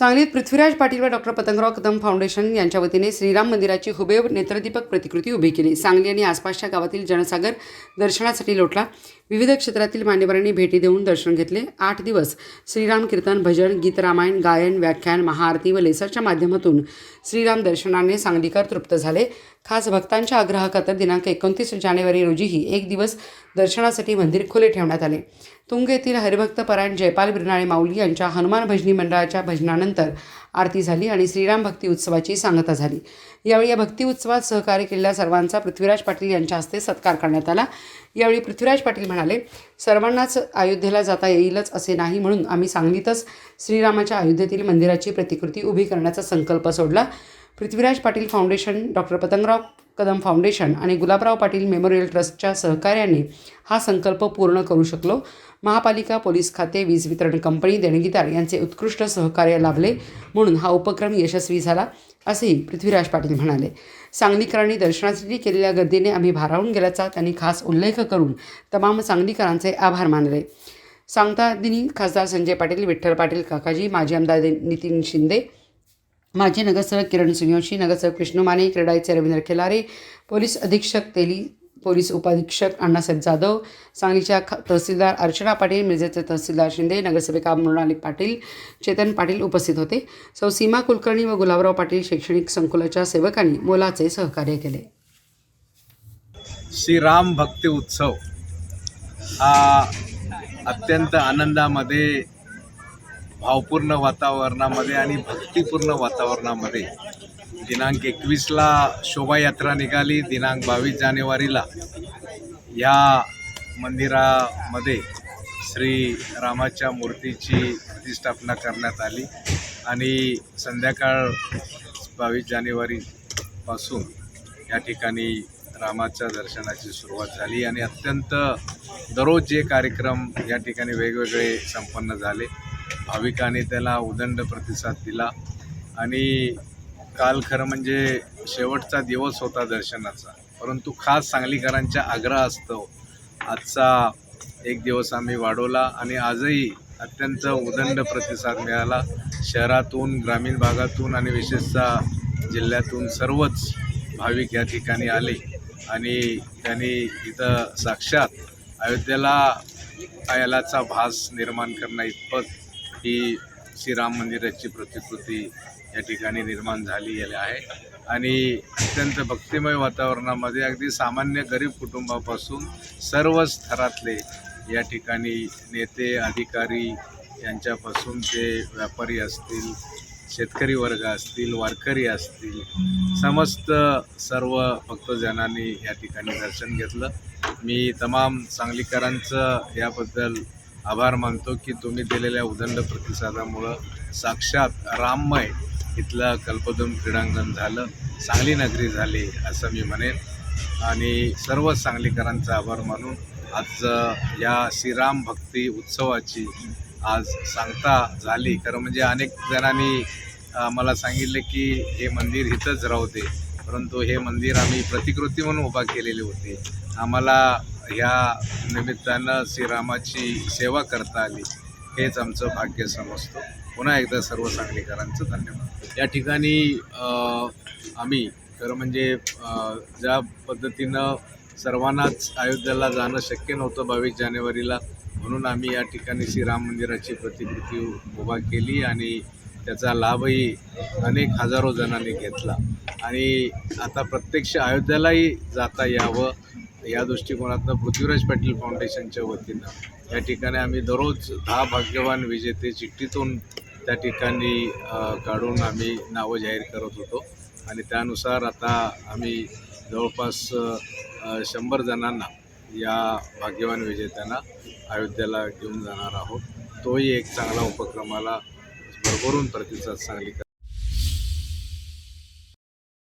सांगलीत पृथ्वीराज पाटील व doctor Patangrao Kadam foundation यांच्या वतीने श्रीराम मंदिराची हुबेहूब नेत्रदीपक प्रतिकृती उभी केली. सांगली आणि आसपासच्या गावातील जनसागर दर्शनासाठी लोटला. विविध क्षेत्रातील मान्यवरांनी भेटी देऊन दर्शन घेतले. आठ दिवस श्रीराम कीर्तन भजन गीत रामायण गायन व्याख्यान महाआरती व लेसरच्या माध्यमातून श्रीराम दर्शनाने सांगलीकर तृप्त झाले. खास भक्तांच्या आग्रहाखातर दिनांक एकोणतीस जानेवारी रोजीही एक दिवस दर्शनासाठी मंदिर खुले ठेवण्यात आले. तुंग येथील हरिभक्त परायण जयपाल बिरनाळे माऊली यांच्या हनुमान भजनी मंडळाच्या भजनानंतर आरती झाली आणि श्रीराम भक्ती उत्सवाची सांगता झाली. यावेळी या भक्ती उत्सवात सहकार्य केलेल्या सर्वांचा पृथ्वीराज पाटील यांच्या हस्ते सत्कार करण्यात आला. यावेळी पृथ्वीराज पाटील म्हणाले सर्वांनाच अयोध्येला जाता येईलच असे नाही म्हणून आम्ही सांगलीतच श्रीरामाच्या अयोध्येतील मंदिराची प्रतिकृती उभी करण्याचा संकल्प सोडला. Prithviraj Patil foundation doctor Patangrao Kadam foundation आणि गुलाबराव पाटील मेमोरियल ट्रस्टच्या सहकार्याने हा संकल्प पूर्ण करू शकलो. महापालिका पोलीस खाते वीज वितरण कंपनी देणगीदार यांचे उत्कृष्ट सहकार्य लाभले म्हणून हा उपक्रम यशस्वी झाला असेही पृथ्वीराज पाटील म्हणाले. सांगलीकरांनी दर्शनासाठी केलेल्या गर्दीने आम्ही भारावून गेल्याचा त्यांनी खास उल्लेख करून तमाम सांगलीकरांचे आभार मानले. सांगता दिनी खासदार संजय पाटील विठ्ठल पाटील काकाजी माजी आमदार नितीन शिंदे माजी नगरसेवक किरण सिंहशी नगरसेवक विष्णू माने क्रीडाईचे रवींद्र खेलारे पोलीस अधीक्षक तेली पोलीस उपाधीक्षक अण्णासाहेब जाधव सांगलीच्या ख तहसीलदार अर्चना पाटील मिरजेचे तहसीलदार शिंदे नगरसेविका मृणाली पाटील चेतन पाटील उपस्थित होते. सौ सीमा कुलकर्णी व गुलाबराव पाटील शैक्षणिक संकुलाच्या सेवकांनी मोलाचे सहकार्य केले. श्रीराम भक्ती उत्सव हा अत्यंत आनंदामध्ये भावपूर्ण वातावरणामध्ये आणि भक्तिपूर्ण वातावरणामध्ये. दिनांक एकवीसला शोभायात्रा निघाली. दिनांक बावीस जानेवारीला या मंदिरामध्ये श्री रामाच्या मूर्तीची प्रतिष्ठापना करण्यात आली आणि संध्याकाळ बावीस जानेवारीपासून या ठिकाणी रामाच्या दर्शनाची सुरुवात झाली आणि अत्यंत दररोज जे कार्यक्रम या ठिकाणी वेगवेगळे संपन्न झाले. भाविकाने त्याला उदंड प्रतिसाद दिला. आणि काल खरं म्हणजे शेवटचा दिवस होता दर्शनाचा. परंतु खास सांगलीकरांच्या आग्रह असतो आजचा एक दिवस आम्ही वाढवला आणि आजही अत्यंत उदंड प्रतिसाद मिळाला. शहरातून ग्रामीण भागातून आणि विशेषतः जिल्ह्यातून सर्वच भाविक या ठिकाणी आले. आणि त्यांनी इथं साक्षात अयोध्येला अयालाचा भास निर्माण करणं इतपत ही श्रीराम मंदिराची प्रतिकृती या ठिकाणी निर्माण झाली आहे. आणि अत्यंत भक्तिमय वातावरणामध्ये अगदी सामान्य गरीब कुटुंबापासून सर्व स्तरातले या ठिकाणी नेते अधिकारी यांच्यापासून ते व्यापारी असतील शेतकरी वर्ग असतील वारकरी असतील समस्त सर्व भक्तजनांनी या ठिकाणी दर्शन घेतलं. मी तमाम सांगलीकरांचं याबद्दल आभार मानतो की तुम्ही दिलेल्या उदंड प्रतिसादामुळं साक्षात राममय इथलं कल्पदम क्रीडांगण झालं सांगली नगरी झाली असं मी म्हणेन. आणि सर्व सांगलीकरांचा आभार मानून आज या श्रीराम भक्ती उत्सवाची आज सांगता झाली. कारण म्हणजे अनेक जणांनी मला सांगितले की हे मंदिर इथंच राहते परंतु हे मंदिर आम्ही प्रतिकृती म्हणून उभा केलेली होती. आम्हाला ह्या निमित्तानं श्रीरामाची सेवा करता आली हेच आमचं भाग्य समजतो. पुन्हा एकदा सर्व सांगलीकरांचं धन्यवाद. या ठिकाणी आम्ही खरं म्हणजे ज्या पद्धतीनं सर्वांनाच अयोध्येला जाणं शक्य नव्हतं बावीस जानेवारीला म्हणून आम्ही या ठिकाणी श्रीराम मंदिराची प्रतिकृती उभा केली आणि त्याचा लाभही अनेक हजारो जणांनी घेतला. आणि आता प्रत्यक्ष अयोध्येलाही जाता यावं या दृष्टिकोनातनं पृथ्वीराज पाटील फाउंडेशनच्या वतीनं या ठिकाणी आम्ही दररोज दहा भाग्यवान विजेते चिठ्ठीतून त्या ठिकाणी काढून आम्ही नावं जाहीर करत होतो. आणि त्यानुसार आता आम्ही जवळपास शंभर जणांना या भाग्यवान विजेत्यांना अयोध्येला घेऊन जाणार आहोत. तोही एक चांगला उपक्रमाला भरभरून प्रतिसाद सांगली